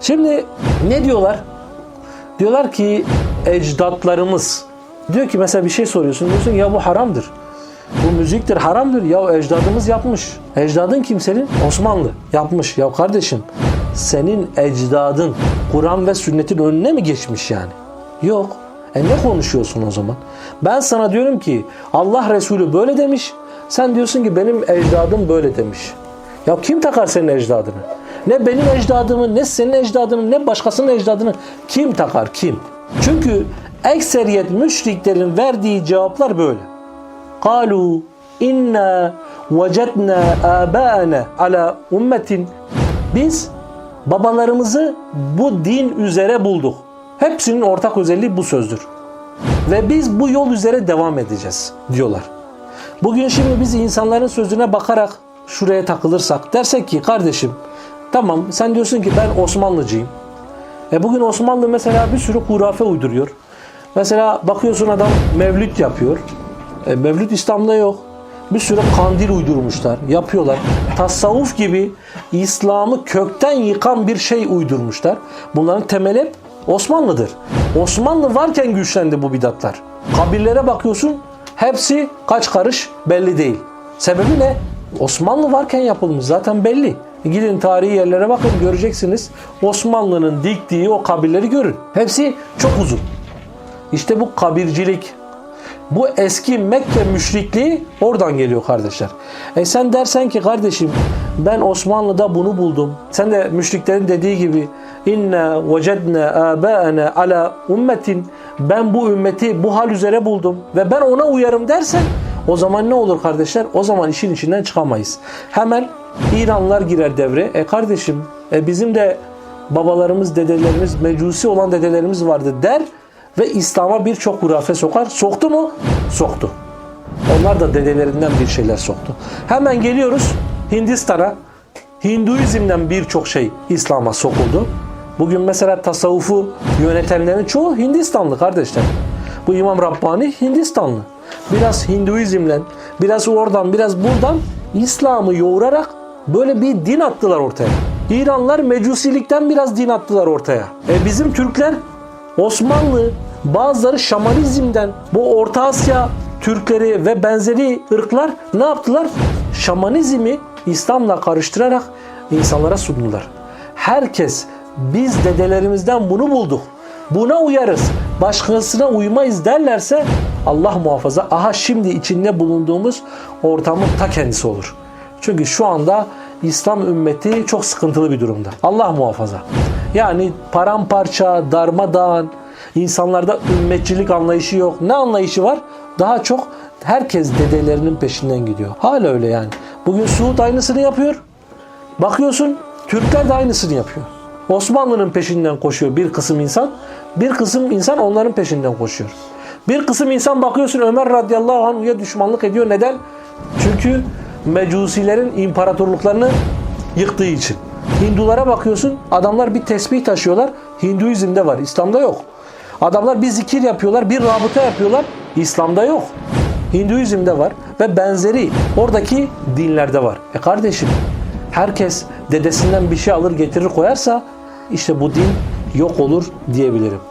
Şimdi ne diyorlar? Diyorlar ki ecdatlarımız. Diyor ki mesela bir şey soruyorsun. Diyorsun ya bu haramdır. Bu müziktir haramdır. Ya ecdadımız yapmış. Ecdadın kim senin? Osmanlı yapmış. Ya kardeşim senin ecdadın Kur'an ve sünnetin önüne mi geçmiş yani? Yok. E ne konuşuyorsun o zaman? Ben sana diyorum ki Allah Resulü böyle demiş. Sen diyorsun ki benim ecdadım böyle demiş. Ya kim takar senin ecdadını? Ne benim ecdadımı, ne senin ecdadını, ne başkasının ecdadını kim takar kim? Çünkü ekseriyet müşriklerin verdiği cevaplar böyle. Kalu inna vecedna abana ala ummetin. Biz babalarımızı bu din üzere bulduk. Hepsinin ortak özelliği bu sözdür. Ve biz bu yol üzere devam edeceğiz diyorlar. Bugün şimdi biz insanların sözüne bakarak şuraya takılırsak dersek ki kardeşim tamam sen diyorsun ki ben Osmanlıcıyım. E bugün Osmanlı mesela bir sürü hurafe uyduruyor. Mesela bakıyorsun adam mevlüt yapıyor. E, mevlüt İslam'da yok. Bir sürü kandil uydurmuşlar, yapıyorlar. Tasavvuf gibi İslam'ı kökten yıkan bir şey uydurmuşlar. Bunların temeli hep Osmanlı'dır. Osmanlı varken güçlendi bu bidatlar. Kabirlere bakıyorsun hepsi kaç karış belli değil. Sebebi ne? Osmanlı varken yapılmış zaten belli. Gidin tarihi yerlere bakın göreceksiniz. Osmanlı'nın diktiği o kabirleri görün. Hepsi çok uzun. İşte bu kabircilik, bu eski Mekke müşrikliği oradan geliyor kardeşler. E sen dersen ki kardeşim ben Osmanlı'da bunu buldum. Sen de müşriklerin dediği gibi inna vecedna abaana ala ummetin ben bu ümmeti bu hal üzere buldum ve ben ona uyarım dersen o zaman ne olur kardeşler? O zaman işin içinden çıkamayız. Hemen İranlılar girer devre. E kardeşim e bizim de babalarımız, dedelerimiz, mecusi olan dedelerimiz vardı der ve İslam'a birçok hurafe sokar. Soktu mu? Soktu. Onlar da dedelerinden bir şeyler soktu. Hemen geliyoruz Hindistan'a. Hinduizmden birçok şey İslam'a sokuldu. Bugün mesela tasavvufu yönetenlerin çoğu Hindistanlı kardeşler. Bu İmam Rabbani Hindistanlı. Biraz Hinduizmle, biraz oradan, biraz buradan İslam'ı yoğurarak böyle bir din attılar ortaya. İranlar mecusilikten biraz din attılar ortaya. E bizim Türkler Osmanlı, bazıları şamanizmden, bu Orta Asya Türkleri ve benzeri ırklar ne yaptılar? Şamanizmi İslam'la karıştırarak insanlara sundular. Herkes biz dedelerimizden bunu bulduk. Buna uyarız. Başkasına uymayız derlerse Allah muhafaza aha şimdi içinde bulunduğumuz ortamın ta kendisi olur. Çünkü şu anda İslam ümmeti çok sıkıntılı bir durumda. Allah muhafaza. Yani paramparça, darmadağın, insanlarda ümmetçilik anlayışı yok. Ne anlayışı var? Daha çok herkes dedelerinin peşinden gidiyor. Hala öyle yani. Bugün Suud aynısını yapıyor. Bakıyorsun Türkler de aynısını yapıyor. Osmanlı'nın peşinden koşuyor bir kısım insan. Bir kısım insan onların peşinden koşuyor. Bir kısım insan bakıyorsun Ömer radıyallahu anh'a düşmanlık ediyor. Neden? Çünkü mecusilerin imparatorluklarını yıktığı için. Hindulara bakıyorsun adamlar bir tesbih taşıyorlar. Hinduizmde var. İslam'da yok. Adamlar bir zikir yapıyorlar, bir rabıta yapıyorlar. İslam'da yok. Hinduizmde var ve benzeri oradaki dinlerde var. E kardeşim herkes dedesinden bir şey alır getirir koyarsa işte bu din yok olur diyebilirim.